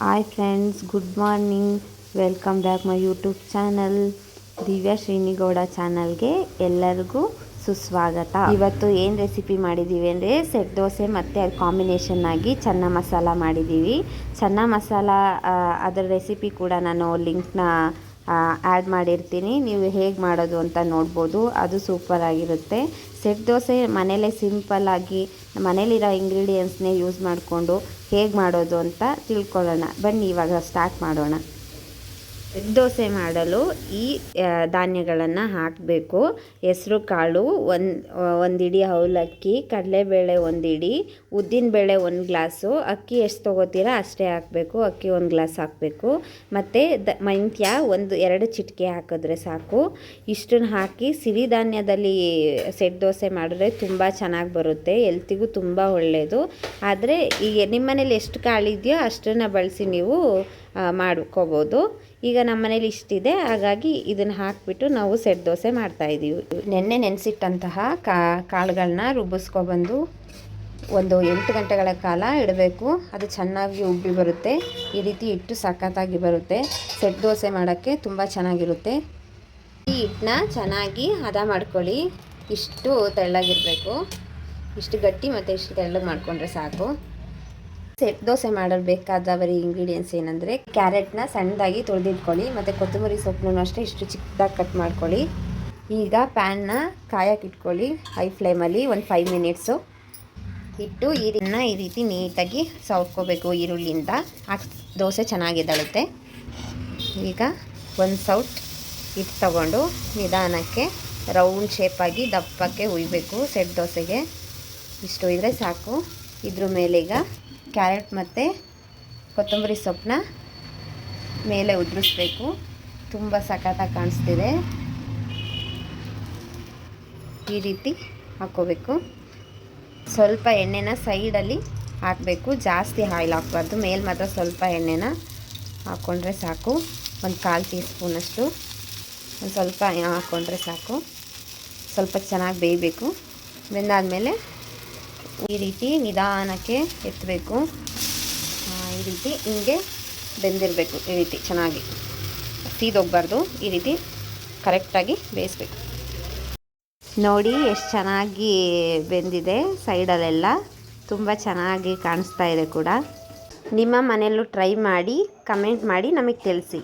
Hi friends good morning welcome back my YouTube channel Divya Srinigowda ಚಾನಲ್ಗೆ ಎಲ್ಲರಿಗೂ ಸುಸ್ವಾಗತ. ಇವತ್ತು ಏನು ರೆಸಿಪಿ ಮಾಡಿದ್ದೀವಿ ಅಂದರೆ ಸೆಟ್ ದೋಸೆ ಮತ್ತು ಅದು ಕಾಂಬಿನೇಷನ್ ಆಗಿ ಚೆನ್ನ ಮಸಾಲ ಮಾಡಿದ್ದೀವಿ ಚೆನ್ನ ಮಸಾಲ ಅದರ ರೆಸಿಪಿ ಕೂಡ ನಾನು ಲಿಂಕ್ನ ಆ್ಯಡ್ ಮಾಡಿರ್ತೀನಿ. ನೀವು ಹೇಗೆ ಮಾಡೋದು ಅಂತ ನೋಡ್ಬೋದು. ಅದು ಸೂಪರ್ ಆಗಿರುತ್ತೆ. ಸೆಟ್ ದೋಸೆ ಮನೇಲೇ ಸಿಂಪಲ್ಲಾಗಿ ಮನೇಲಿರೋ ಇಂಗ್ರೀಡಿಯೆಂಟ್ಸ್ನೇ ಯೂಸ್ ಮಾಡಿಕೊಂಡು ಹೇಗೆ ಮಾಡೋದು ಅಂತ ತಿಳ್ಕೊಳ್ಳೋಣ. ಬನ್ನಿ, ಇವಾಗ ಸ್ಟಾರ್ಟ್ ಮಾಡೋಣ. ದೋಸೆ ಮಾಡಲು ಈ ಧಾನ್ಯಗಳನ್ನು ಹಾಕಬೇಕು. ಹೆಸರು, ಕಾಳು, ಒಂದು ಒಂದು ಇಡಿ ಅವಲಕ್ಕಿ, ಕಡಲೆಬೇಳೆ ಒಂದು ಇಡಿ ಉದ್ದಿನಬೇಳೆ ಒಂದು ಗ್ಲಾಸು, ಅಕ್ಕಿ ಎಷ್ಟು ತೊಗೋತೀರಾ ಅಷ್ಟೇ ಹಾಕಬೇಕು, ಅಕ್ಕಿ ಒಂದು ಗ್ಲಾಸ್ ಹಾಕಬೇಕು. ಮತ್ತು ದ, ಮೆಂತ್ಯ ಒಂದು, ಎರಡು ಚಿಟಿಕೆ ಹಾಕಿದ್ರೆ ಸಾಕು. ಇಷ್ಟನ್ನು ಹಾಕಿ ಸಿರಿಧಾನ್ಯದಲ್ಲಿ ಸೆಟ್ ದೋಸೆ ಮಾಡಿದ್ರೆ ತುಂಬ ಚೆನ್ನಾಗಿ ಬರುತ್ತೆ ಎಲ್ತಿಗೂ ತುಂಬ ಒಳ್ಳೆಯದು ಆದರೆ ಈಗ ನಿಮ್ಮ ಮನೇಲಿ ಎಷ್ಟು ಕಾಳಿದೆಯೋ ಅಷ್ಟನ್ನು ಬಳಸಿ ನೀವು ಮಾಡ್ಕೋಬೋದು. ಈಗ ನಮ್ಮ ಮನೇಲಿ ಇಷ್ಟಿದೆ, ಹಾಗಾಗಿ ಇದನ್ನು ಹಾಕಿಬಿಟ್ಟು ನಾವು ಸೆಟ್ ದೋಸೆ ಮಾಡ್ತಾಯಿದ್ದೀವಿ ನೆನ್ನೆ ನೆನೆಸಿಟ್ಟಂತಹ ಕಾಳುಗಳನ್ನ ರುಬ್ಬಿಸ್ಕೊಬಂದು ಒಂದು ಎಂಟು ಗಂಟೆಗಳ ಕಾಲ ಇಡಬೇಕು. ಅದು ಚೆನ್ನಾಗಿ ಉಬ್ಬಿ ಬರುತ್ತೆ. ಈ ರೀತಿ ಇಟ್ಟು ಸಖತ್ತಾಗಿ ಬರುತ್ತೆ. ಸೆಟ್ ದೋಸೆ ಮಾಡೋಕ್ಕೆ ತುಂಬ ಚೆನ್ನಾಗಿರುತ್ತೆ. ಈ ಹಿಟ್ಟನ್ನ ಚೆನ್ನಾಗಿ ಹದ ಮಾಡ್ಕೊಳ್ಳಿ. ಇಷ್ಟು ತೆಳ್ಳಗಿರಬೇಕು. ಇಷ್ಟು ಗಟ್ಟಿ ಮತ್ತು ಇಷ್ಟು ತೆಳ್ಳಗೆ ಮಾಡಿಕೊಂಡ್ರೆ ಸಾಕು. ಸೆಟ್ ದೋಸೆ ಮಾಡಲು ಬೇಕಾದ ಬರೀ ಇಂಗ್ರೀಡಿಯೆಂಟ್ಸ್ ಏನಂದರೆ ಕ್ಯಾರೆಟ್ನ ಸಣ್ಣದಾಗಿ ತೊಳೆದಿಟ್ಕೊಳ್ಳಿ, ಮತ್ತು ಕೊತ್ತಂಬರಿ ಸೊಪ್ಪನ್ನು ಅಷ್ಟೇ ಇಷ್ಟು ಚಿಕ್ಕದಾಗಿ ಕಟ್ ಮಾಡ್ಕೊಳ್ಳಿ. ಈಗ ಪ್ಯಾನ್ನ ಕಾಯಕ್ಕೆ ಇಟ್ಕೊಳ್ಳಿ ಹೈ ಫ್ಲೇಮಲ್ಲಿ ಒಂದು ಫೈವ್ ಮಿನಿಟ್ಸು ಇಟ್ಟು ಈರನ್ನ ಈ ರೀತಿ ನೀಟಾಗಿ ಸೌಟ್ಕೋಬೇಕು ಈರುಳ್ಳಿಯಿಂದ. ಆ ದೋಸೆ ಚೆನ್ನಾಗಿದ್ದಾಳುತ್ತೆ ಈಗ ಒಂದು ಸೌಟ್ ಹಿಟ್ಟು ತಗೊಂಡು ನಿಧಾನಕ್ಕೆ ರೌಂಡ್ ಶೇಪಾಗಿ ದಪ್ಪಕ್ಕೆ ಹುಯ್ಬೇಕು ಸೆಟ್ ದೋಸೆಗೆ. ಇಷ್ಟು ಇದ್ರೆ ಸಾಕು. ಇದ್ರ ಮೇಲೆ ಈಗ ಕ್ಯಾರೆಟ್ ಮತ್ತು ಕೊತ್ತಂಬರಿ ಸೊಪ್ಪನ್ನ ಮೇಲೆ ಉದುರಿಸ್ಬೇಕು. ತುಂಬ ಸಖತ್ತಾಗಿ ಕಾಣಿಸ್ತಿದೆ. ಈ ರೀತಿ ಹಾಕ್ಕೋಬೇಕು. ಸ್ವಲ್ಪ ಎಣ್ಣೆನ ಸೈಡಲ್ಲಿ ಹಾಕಬೇಕು. ಜಾಸ್ತಿ ಆಯಿಲ್ ಹಾಕ್ಬಾರ್ದು. ಮೇಲೆ ಮಾತ್ರ ಸ್ವಲ್ಪ ಎಣ್ಣೆನ ಹಾಕ್ಕೊಂಡ್ರೆ ಸಾಕು. ಒಂದು ಕಾಲು ಟೀ ಸ್ಪೂನಷ್ಟು ಒಂದು ಸ್ವಲ್ಪ ಹಾಕ್ಕೊಂಡ್ರೆ ಸಾಕು. ಸ್ವಲ್ಪ ಚೆನ್ನಾಗಿ ಬೇಯಬೇಕು. ಬೆಂದಾದಮೇಲೆ ಈ ರೀತಿ ನಿಧಾನಕ್ಕೆ ಎತ್ತಬೇಕು. ಈ ರೀತಿ ಹಿಂಗೆ ಬೆಂದಿರಬೇಕು ಈ ರೀತಿ ಚೆನ್ನಾಗಿ. ಸೀದೋಗ್ಬಾರ್ದು. ಈ ರೀತಿ ಕರೆಕ್ಟಾಗಿ ಬೇಯಿಸ್ಬೇಕು. ನೋಡಿ ಎಷ್ಟು ಚೆನ್ನಾಗಿ ಬೆಂದಿದೆ ಸೈಡಲ್ಲೆಲ್ಲ. ತುಂಬ ಚೆನ್ನಾಗಿ ಕಾಣಿಸ್ತಾ ಇದೆ ಕೂಡ. ನಿಮ್ಮ ಮನೆಯಲ್ಲೂ ಟ್ರೈ ಮಾಡಿ, ಕಮೆಂಟ್ ಮಾಡಿ ನಮಗೆ ತಿಳಿಸಿ.